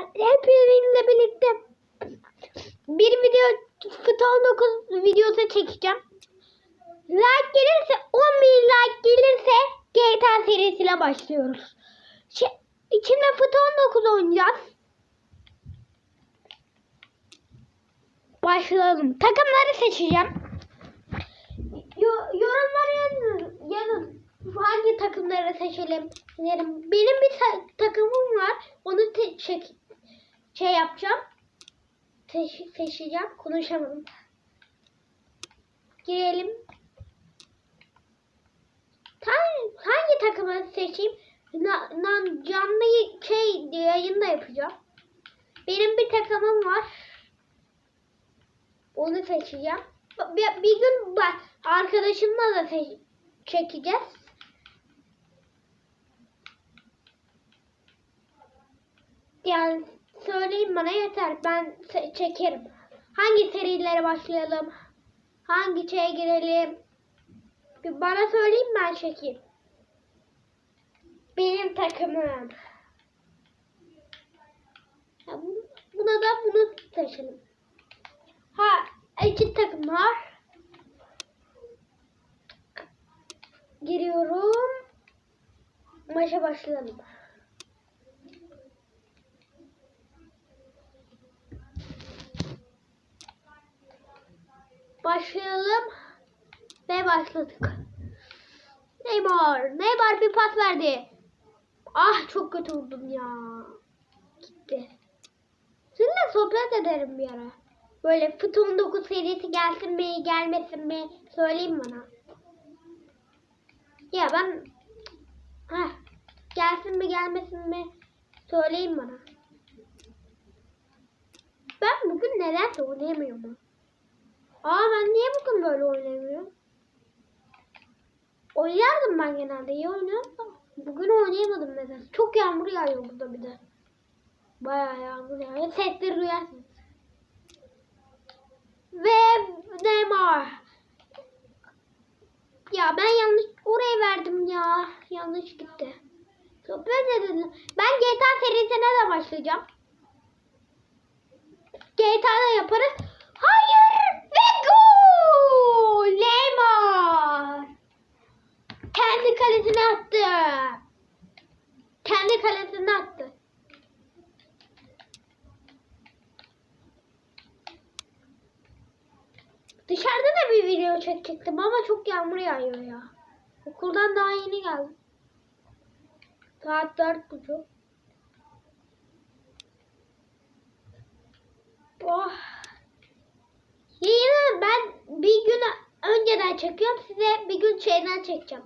arkadaşlar. Hepinizle birlikte bir video Futon 9 videosu çekeceğim. Like gelirse 10 bin like gelirse GTA serisiyle başlıyoruz. Şey, içinde Futon 9 oynayacağız. Başlayalım. Takımları seçeceğim. Yo- yorumlara yazın. yazın. Hangi takımları seçelim? Benim bir ta- takımım var. Onu çek şey yapacağım. Seç- seçeceğim. Konuşamadım. Girelim. Hangi, hangi takımı seçeyim? Na, na- canlı şey yayında yapacağım. Benim bir takımım var. Onu seçeceğim. Bir, bir gün bak arkadaşımla da çekeceğiz. Yani söyleyin bana yeter. Ben çekerim. Hangi serilere başlayalım? Hangi şeye girelim? Bana söyleyin ben çekeyim. Benim takımım. Ya bu- buna da bunu seçelim. Ha, iki takım var. Giriyorum. Maça. Başlayalım. Ve başladık. Neymar. Neymar bir pas verdi. Ah çok kötü vurdum ya. Gitti. Sizinle sohbet ederim bir ara. Böyle Fut 19 serisi gelsin mi gelmesin mi söyleyin bana. Ya ben Heh, gelsin mi gelmesin mi söyleyin bana. Ben bugün nedense oynayamıyorum. Aa ben niye bugün böyle oynamıyorum? Oynardım ben genelde iyi oynuyorum da. Bugün oynayamadım mesela. Çok yağmur yağıyor burada bir de. Bayağı yağmur yağıyor. Sesleri duyarsınız. Ve Neymar. Ya ben yanlış oraya verdim ya. Yanlış gitti. Sohbet edelim. Ben GTA serisine de başlayacağım. GTA'da yaparız. Hayır! Ve gol! Neymar! Kendi kalesine attı. Kendi kalesine attı. Dışarıda da bir video çekecektim ama çok yağmur yağıyor ya. Okuldan daha yeni geldim. Saat dört buçuk. Oh. Yayını ben bir gün önceden çekiyorum. Size bir gün şeyden çekeceğim.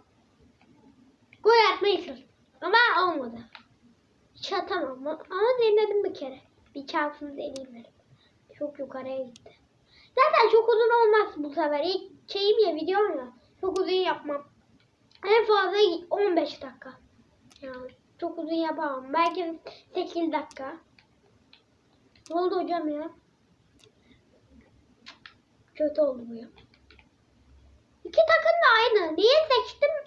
Atmayı sır. Ama olmadı. Hiç atamam ama ama denedim bir kere. Bir şansını deneyeyim dedim. Çok yukarıya gitti. Zaten çok uzun olmaz bu sefer. İlk şeyim ya videom ya. Çok uzun yapmam. En fazla 15 dakika. Yani çok uzun yapamam. Belki 8 dakika. Ne oldu hocam ya? Kötü oldu bu ya. İki takım da aynı. Niye seçtim?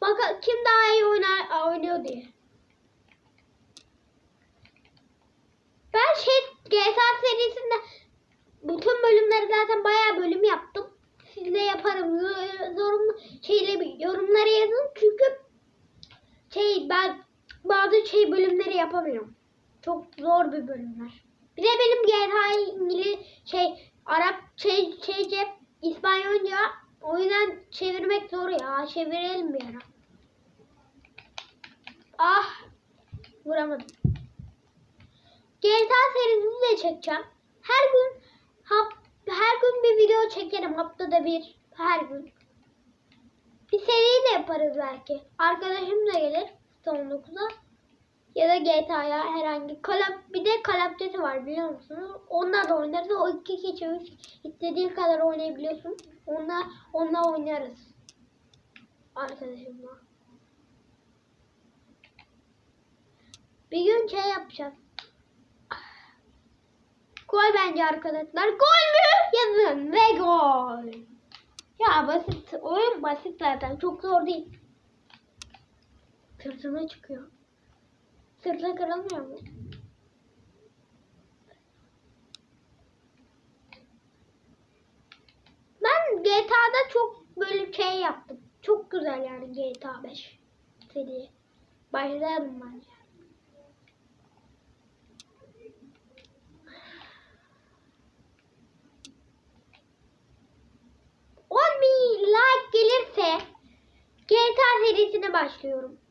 Bak kim daha iyi oynar, oynuyor diye. Ben şey GTA serisinde bütün bölümleri zaten bayağı bölüm yaptım. Sizle yaparım. Yorum şeyle yorumlara yazın çünkü şey ben bazı şey bölümleri yapamıyorum. Çok zor bir bölümler. Bir de benim GTA İngiliz şey Arap şey şeyce İspanyolca o yüzden çevirmek zor ya. Çevirelim bir ara. Ah vuramadım. GTA serisini de çekeceğim. Her gün hap, her gün bir video çekerim haftada bir her gün. Bir seri de yaparız belki. Arkadaşım da gelir son 19'a. Ya da GTA'ya herhangi Call bir de Call of var biliyor musunuz? Onlar da oynarız. O iki kişi üç istediğin kadar oynayabiliyorsun. Onunla, onunla oynarız. Arkadaşımla. Bir gün şey yapacağız. Gol bence arkadaşlar. Gol mü? Yazın ve gol. Ya basit. Oyun basit zaten. Çok zor değil. Sırtıma çıkıyor. Sırla kırılmıyor mu? Ben GTA'da çok böyle şey yaptım. Çok güzel yani GTA 5 seri. Başlayalım bence. On bin gelirse GTA serisine başlıyorum.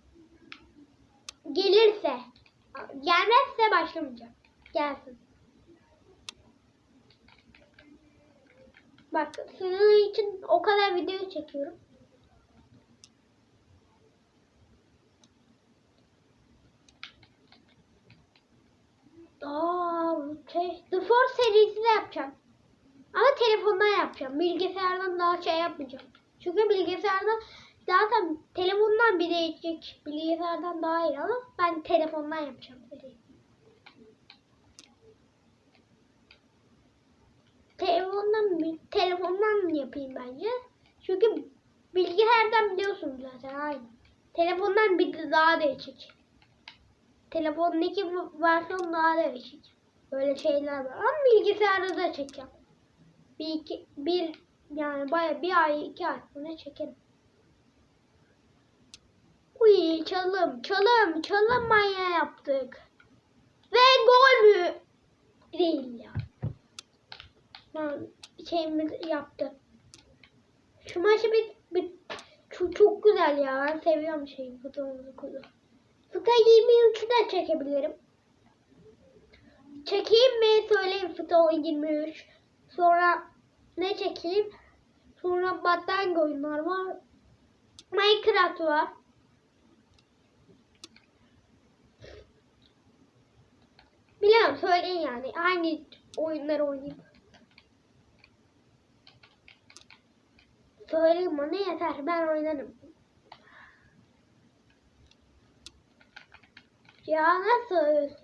Gelirse. Gelmezse başlamayacağım. Gelsin. Bak sizin için o kadar video çekiyorum. Aa, şey, The Force serisini yapacağım. Ama telefondan yapacağım. Bilgisayardan daha şey yapmayacağım. Çünkü bilgisayarda zaten telefondan bile geçecek. Bilgisayardan daha iyi ama ben telefondan yapacağım. Telefondan telefondan yapayım bence. Çünkü bilgisayardan biliyorsunuz zaten aynı. Telefondan bir de daha değişik. Telefondaki versiyon daha değişik. Böyle şeyler var. Ama bilgisayarda da çekeceğim. Bir iki bir yani baya bir ay iki ay sonra çekerim. Uy çalım çalım çalım manyağı yaptık. Ve gol mü? Değil ya. Yani şeyimiz yaptı. Şu maçı bir, bir çok, çok güzel ya. Ben seviyorum şeyi futbolumuzu kulu. Fıta 23'ü de çekebilirim. Çekeyim mi? Söyleyeyim Fıta 23. Sonra ne çekeyim? Sonra battaniye oyunlar var. Minecraft var. Biliyorum söyleyin yani. Aynı oyunları oynayayım. Söyleyin bana yeter. Ben oynarım. Ya nasıl?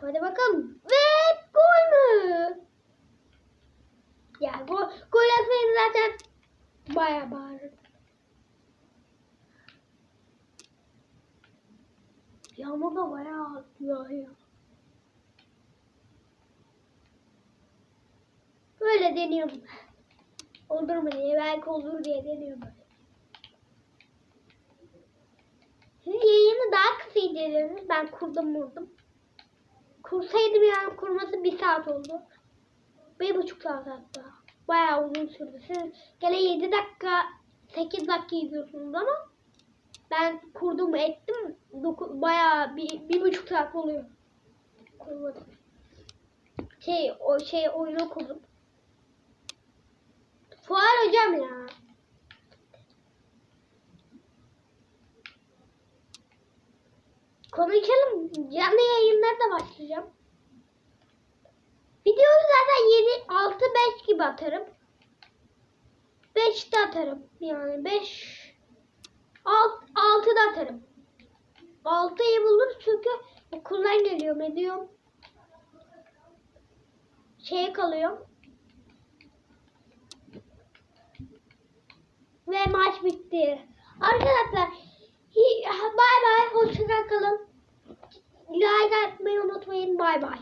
Hadi bakalım. Ve gol mü? Ya gol, gol atmayın zaten baya bağırır. Yağmur da bayağı yağıyor. Böyle deniyorum. Olur mu diye belki olur diye deniyorum böyle. Siz yayını daha kısa izlediniz. Ben kurdum vurdum. Kursaydım yani kurması bir saat oldu. Bir buçuk saat hatta. Bayağı uzun sürdü. Siz gene 7 dakika 8 dakika izliyorsunuz ama ben kurdum ettim. Doku, bayağı bir, bir buçuk saat oluyor. Kurmadım. Şey o şey oyunu kurdum. Fuar hocam ya. Konuşalım. Canlı yayınlara da başlayacağım. Videoyu zaten 7, 6, 5 gibi atarım. 5'te atarım. Yani 5, 6, 6'da atarım. 6'yı bulur çünkü okuldan geliyorum ediyorum. Şeye kalıyorum. Ve maç bitti. Arkadaşlar bay bay hoşça kalın. Like atmayı unutmayın. Bay bay.